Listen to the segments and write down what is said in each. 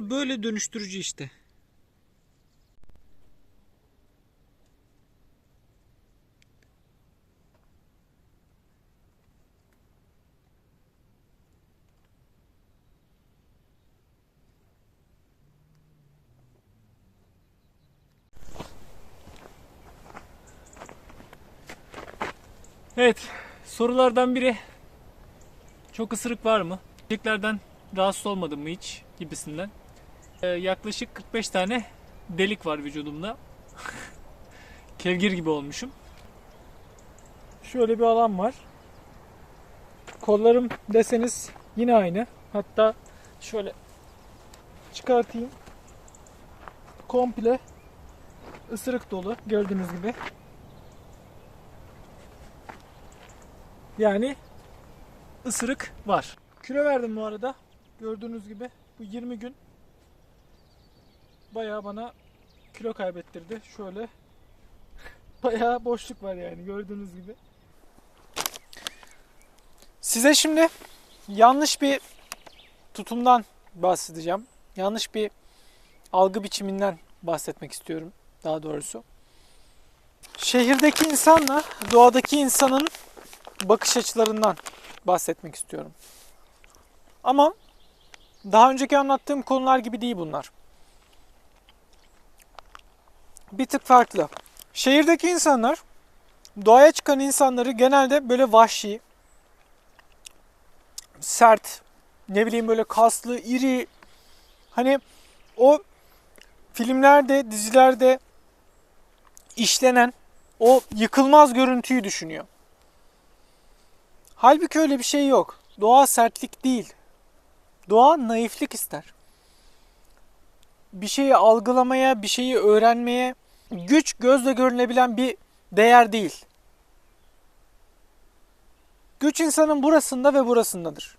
Karıncalar böyle dönüştürücü işte. Evet, sorulardan biri çok ısırık var mı? Çiçeklerden rahatsız olmadım mı hiç gibisinden. Ee, yaklaşık 45 tane delik var vücudumda. Kevgir gibi olmuşum. Şöyle bir alan var. Kollarım deseniz yine aynı. Hatta şöyle çıkartayım. Komple ısırık dolu gördüğünüz gibi. Yani ısırık var. Kilo verdim bu arada. Gördüğünüz gibi bu 20 gün bayağı bana kilo kaybettirdi. Şöyle bayağı boşluk var yani gördüğünüz gibi. Size şimdi yanlış bir tutumdan bahsedeceğim. Yanlış bir algı biçiminden bahsetmek istiyorum daha doğrusu. Şehirdeki insanla doğadaki insanın bakış açılarından bahsetmek istiyorum. Ama daha önceki anlattığım konular gibi değil bunlar. Bir tık farklı. Şehirdeki insanlar doğaya çıkan insanları genelde böyle vahşi, sert, ne bileyim böyle kaslı, iri hani o filmlerde, dizilerde işlenen o yıkılmaz görüntüyü düşünüyor. Halbuki öyle bir şey yok. Doğa sertlik değil. Doğa naiflik ister. Bir şeyi algılamaya, bir şeyi öğrenmeye güç gözle görünebilen bir değer değil. Güç insanın burasında ve burasındadır.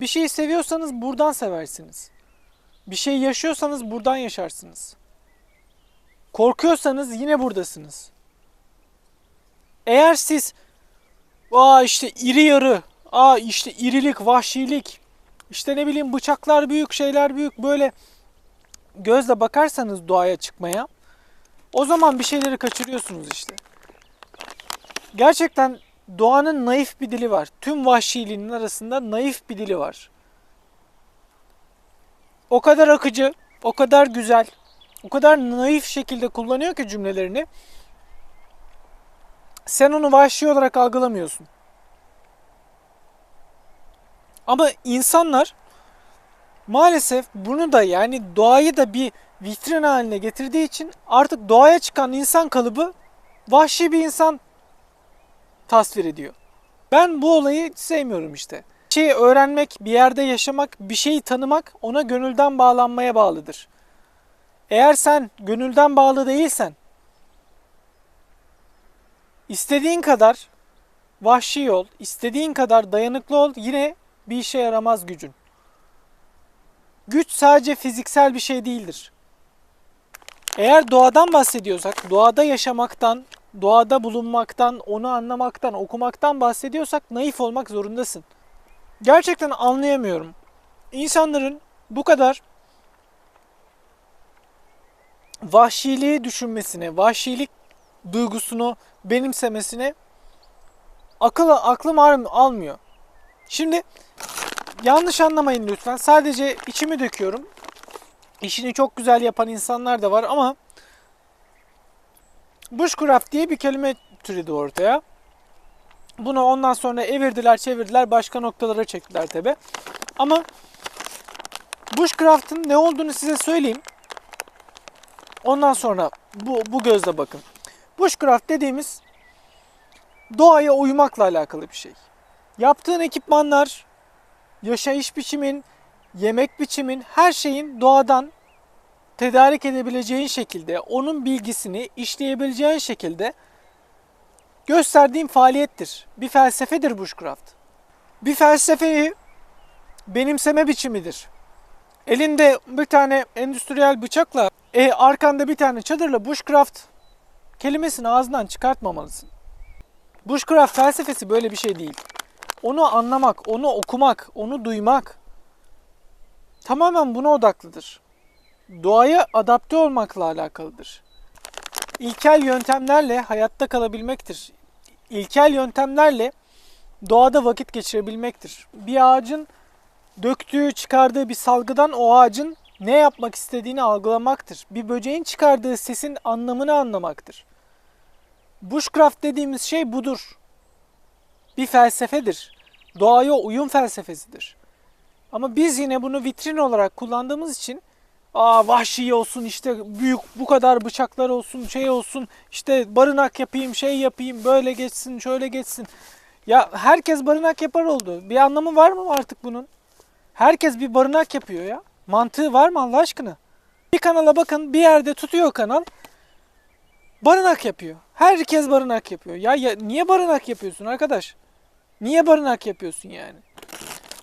Bir şeyi seviyorsanız buradan seversiniz. Bir şey yaşıyorsanız buradan yaşarsınız. Korkuyorsanız yine buradasınız. Eğer siz Aa işte iri yarı. Aa işte irilik, vahşilik. İşte ne bileyim bıçaklar büyük, şeyler büyük. Böyle gözle bakarsanız doğaya çıkmaya o zaman bir şeyleri kaçırıyorsunuz işte. Gerçekten doğanın naif bir dili var. Tüm vahşiliğinin arasında naif bir dili var. O kadar akıcı, o kadar güzel, o kadar naif şekilde kullanıyor ki cümlelerini. Sen onu vahşi olarak algılamıyorsun. Ama insanlar maalesef bunu da yani doğayı da bir vitrin haline getirdiği için artık doğaya çıkan insan kalıbı vahşi bir insan tasvir ediyor. Ben bu olayı sevmiyorum işte. Bir şeyi öğrenmek, bir yerde yaşamak, bir şeyi tanımak ona gönülden bağlanmaya bağlıdır. Eğer sen gönülden bağlı değilsen İstediğin kadar vahşi ol, istediğin kadar dayanıklı ol yine bir işe yaramaz gücün. Güç sadece fiziksel bir şey değildir. Eğer doğadan bahsediyorsak, doğada yaşamaktan, doğada bulunmaktan, onu anlamaktan, okumaktan bahsediyorsak naif olmak zorundasın. Gerçekten anlayamıyorum. İnsanların bu kadar vahşiliği düşünmesine, vahşilik duygusunu benimsemesine akıl aklım almıyor. Şimdi yanlış anlamayın lütfen. Sadece içimi döküyorum. İşini çok güzel yapan insanlar da var ama bushcraft diye bir kelime türedi ortaya. Bunu ondan sonra evirdiler, çevirdiler, başka noktalara çektiler tabi. Ama bushcraft'ın ne olduğunu size söyleyeyim. Ondan sonra bu, bu gözle bakın. Bushcraft dediğimiz doğaya uymakla alakalı bir şey. Yaptığın ekipmanlar, yaşayış biçimin, yemek biçimin, her şeyin doğadan tedarik edebileceğin şekilde, onun bilgisini işleyebileceğin şekilde gösterdiğin faaliyettir. Bir felsefedir bushcraft. Bir felsefeyi benimseme biçimidir. Elinde bir tane endüstriyel bıçakla, e, arkanda bir tane çadırla bushcraft kelimesini ağzından çıkartmamalısın. Bushcraft felsefesi böyle bir şey değil. Onu anlamak, onu okumak, onu duymak, tamamen buna odaklıdır. Doğaya adapte olmakla alakalıdır. İlkel yöntemlerle hayatta kalabilmektir. İlkel yöntemlerle doğada vakit geçirebilmektir. Bir ağacın döktüğü, çıkardığı bir salgıdan o ağacın ne yapmak istediğini algılamaktır. Bir böceğin çıkardığı sesin anlamını anlamaktır. Bushcraft dediğimiz şey budur. Bir felsefedir. Doğaya uyum felsefesidir. Ama biz yine bunu vitrin olarak kullandığımız için aa vahşi olsun işte büyük bu kadar bıçaklar olsun şey olsun işte barınak yapayım şey yapayım böyle geçsin şöyle geçsin. Ya herkes barınak yapar oldu. Bir anlamı var mı artık bunun? Herkes bir barınak yapıyor ya. Mantığı var mı Allah aşkına? Bir kanala bakın bir yerde tutuyor kanal. Barınak yapıyor. Herkes barınak yapıyor. Ya, ya niye barınak yapıyorsun arkadaş? Niye barınak yapıyorsun yani?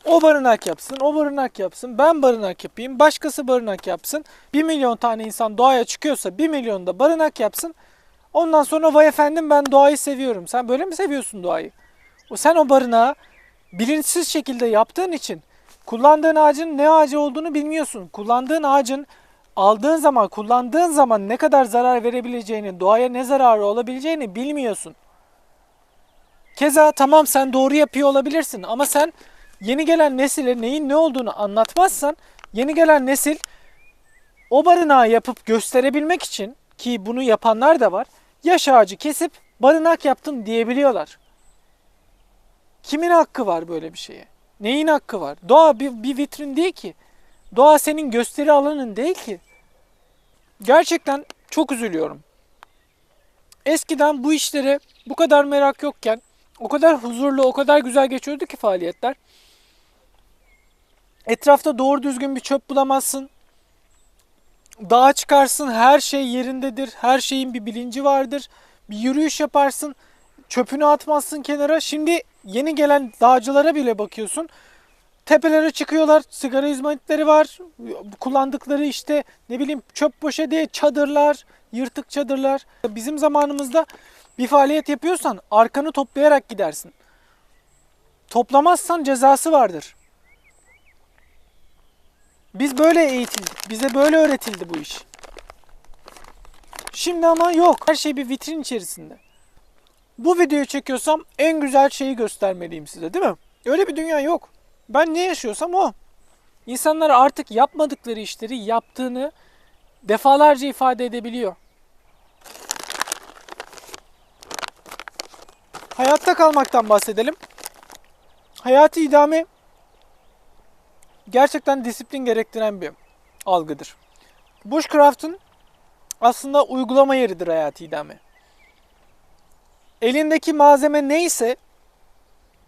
O barınak yapsın, o barınak yapsın, ben barınak yapayım, başkası barınak yapsın. 1 milyon tane insan doğaya çıkıyorsa 1 milyon da barınak yapsın. Ondan sonra vay efendim ben doğayı seviyorum. Sen böyle mi seviyorsun doğayı? O sen o barınağı bilinçsiz şekilde yaptığın için kullandığın ağacın ne ağacı olduğunu bilmiyorsun. Kullandığın ağacın aldığın zaman, kullandığın zaman ne kadar zarar verebileceğini, doğaya ne zararı olabileceğini bilmiyorsun. Keza tamam sen doğru yapıyor olabilirsin ama sen yeni gelen nesile neyin ne olduğunu anlatmazsan yeni gelen nesil o barınağı yapıp gösterebilmek için ki bunu yapanlar da var yaş ağacı kesip barınak yaptım diyebiliyorlar. Kimin hakkı var böyle bir şeye? Neyin hakkı var? Doğa bir, bir vitrin değil ki. Doğa senin gösteri alanın değil ki. Gerçekten çok üzülüyorum. Eskiden bu işlere bu kadar merak yokken o kadar huzurlu, o kadar güzel geçiyordu ki faaliyetler. Etrafta doğru düzgün bir çöp bulamazsın. Dağa çıkarsın, her şey yerindedir. Her şeyin bir bilinci vardır. Bir yürüyüş yaparsın, çöpünü atmazsın kenara. Şimdi yeni gelen dağcılara bile bakıyorsun. Tepelere çıkıyorlar, sigara izmaritleri var. Kullandıkları işte ne bileyim çöp poşeti, çadırlar, yırtık çadırlar. Bizim zamanımızda bir faaliyet yapıyorsan arkanı toplayarak gidersin. Toplamazsan cezası vardır. Biz böyle eğitildik. Bize böyle öğretildi bu iş. Şimdi ama yok. Her şey bir vitrin içerisinde. Bu videoyu çekiyorsam en güzel şeyi göstermeliyim size değil mi? Öyle bir dünya yok. Ben ne yaşıyorsam o. İnsanlar artık yapmadıkları işleri yaptığını defalarca ifade edebiliyor. Hayatta kalmaktan bahsedelim. Hayatı idame gerçekten disiplin gerektiren bir algıdır. Bushcraft'ın aslında uygulama yeridir hayatı idame. Elindeki malzeme neyse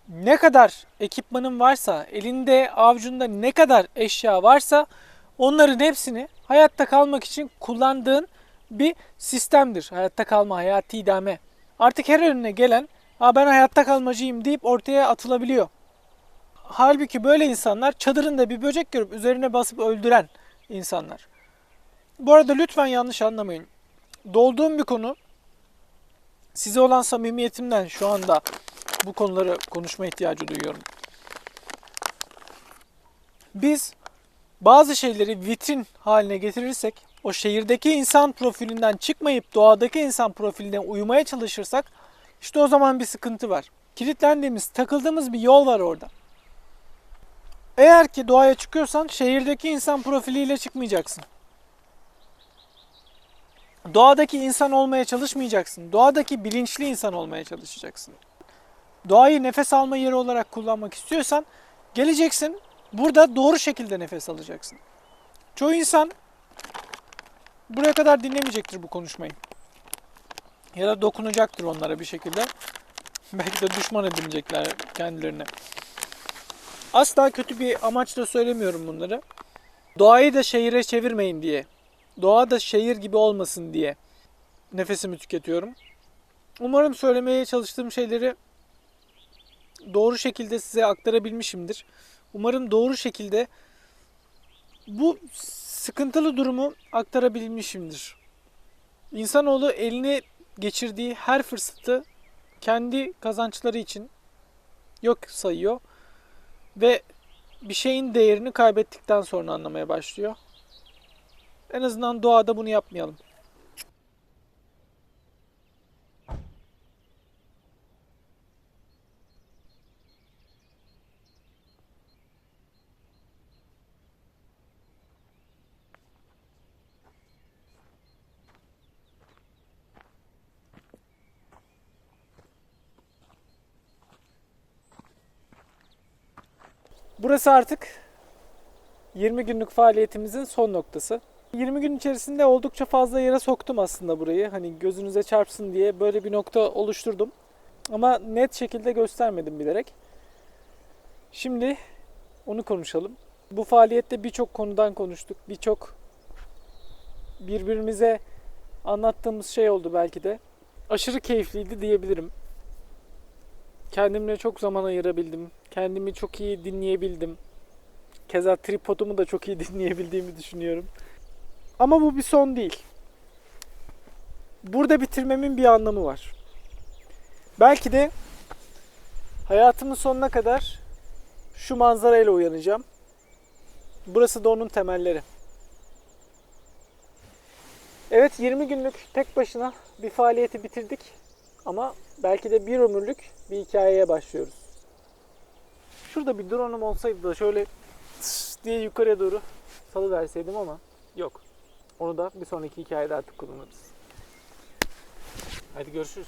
ne kadar ekipmanın varsa, elinde avucunda ne kadar eşya varsa onların hepsini hayatta kalmak için kullandığın bir sistemdir. Hayatta kalma, hayatı idame. Artık her önüne gelen Ha ben hayatta kalmacıyım deyip ortaya atılabiliyor. Halbuki böyle insanlar çadırında bir böcek görüp üzerine basıp öldüren insanlar. Bu arada lütfen yanlış anlamayın. Dolduğum bir konu size olan samimiyetimden şu anda bu konuları konuşma ihtiyacı duyuyorum. Biz bazı şeyleri vitrin haline getirirsek, o şehirdeki insan profilinden çıkmayıp doğadaki insan profiline uymaya çalışırsak işte o zaman bir sıkıntı var. Kilitlendiğimiz, takıldığımız bir yol var orada. Eğer ki doğaya çıkıyorsan şehirdeki insan profiliyle çıkmayacaksın. Doğadaki insan olmaya çalışmayacaksın. Doğadaki bilinçli insan olmaya çalışacaksın. Doğayı nefes alma yeri olarak kullanmak istiyorsan geleceksin. Burada doğru şekilde nefes alacaksın. Çoğu insan buraya kadar dinlemeyecektir bu konuşmayı. Ya da dokunacaktır onlara bir şekilde. Belki de düşman edinecekler kendilerine. Asla kötü bir amaçla söylemiyorum bunları. Doğayı da şehire çevirmeyin diye. Doğa da şehir gibi olmasın diye nefesimi tüketiyorum. Umarım söylemeye çalıştığım şeyleri doğru şekilde size aktarabilmişimdir. Umarım doğru şekilde bu sıkıntılı durumu aktarabilmişimdir. İnsanoğlu elini geçirdiği her fırsatı kendi kazançları için yok sayıyor ve bir şeyin değerini kaybettikten sonra anlamaya başlıyor. En azından doğada bunu yapmayalım. Burası artık 20 günlük faaliyetimizin son noktası. 20 gün içerisinde oldukça fazla yere soktum aslında burayı. Hani gözünüze çarpsın diye böyle bir nokta oluşturdum. Ama net şekilde göstermedim bilerek. Şimdi onu konuşalım. Bu faaliyette birçok konudan konuştuk. Birçok birbirimize anlattığımız şey oldu belki de. Aşırı keyifliydi diyebilirim. Kendimle çok zaman ayırabildim. Kendimi çok iyi dinleyebildim. Keza tripodumu da çok iyi dinleyebildiğimi düşünüyorum. Ama bu bir son değil. Burada bitirmemin bir anlamı var. Belki de hayatımın sonuna kadar şu manzarayla uyanacağım. Burası da onun temelleri. Evet 20 günlük tek başına bir faaliyeti bitirdik. Ama belki de bir ömürlük bir hikayeye başlıyoruz. Şurada bir drone'um olsaydı da şöyle diye yukarıya doğru salıverseydim ama yok. Onu da bir sonraki hikayede artık kullanırız. Hadi görüşürüz.